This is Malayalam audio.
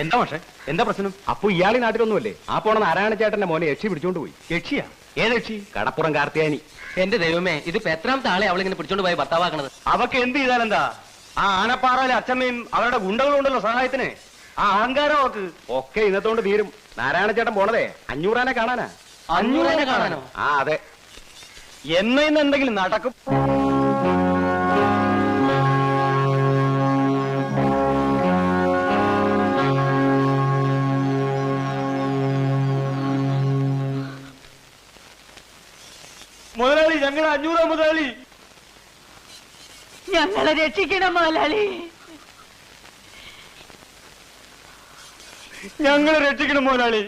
എന്താ പക്ഷേ എന്താ പ്രശ്നം? അപ്പൊ ഇയാളി നാട്ടിലൊന്നുമല്ലേ? ആ പോണ നാരായണ ചേട്ടന്റെ മോനെ യക്ഷി പിടിച്ചോണ്ട് പോയി. യക്ഷിയാ? ഏത് യക്ഷി? കടപ്പുറം കാർത്തിയാനി. എന്റെ ദൈവമേ ഇത് എത്രാമത്തെ ആളെ അവളിങ്ങനെ പിടിച്ചോണ്ട് പോയി ഭർത്താവാക്കണത്? അവക്ക് എന്ത് ചെയ്താലെന്താ? ആ ആനപ്പാറയിലെ അച്ഛമ്മയും അവരുടെ ഗുണ്ടകളും ഉണ്ടല്ലോ സഹായത്തിന്. ആ അഹങ്കാരം അവക്ക്. ഒക്കെ ഇന്നത്തോണ്ട് തീരും. നാരായണ ചേട്ടൻ പോണതേ? അഞ്ഞൂറാനെ കാണാനാ? അഞ്ഞൂറാനെ കാണാനോ? ആ അതെ. എന്ന് ഇന്ന് എന്തെങ്കിലും നടക്കും. മുതലാളി ഞങ്ങളുടെ അഞ്ഞൂറാം മുതലാളി. ഞങ്ങളെ രക്ഷിക്കണം മുതലാളി. ഞങ്ങളെ രക്ഷിക്കണം മുതലാളി.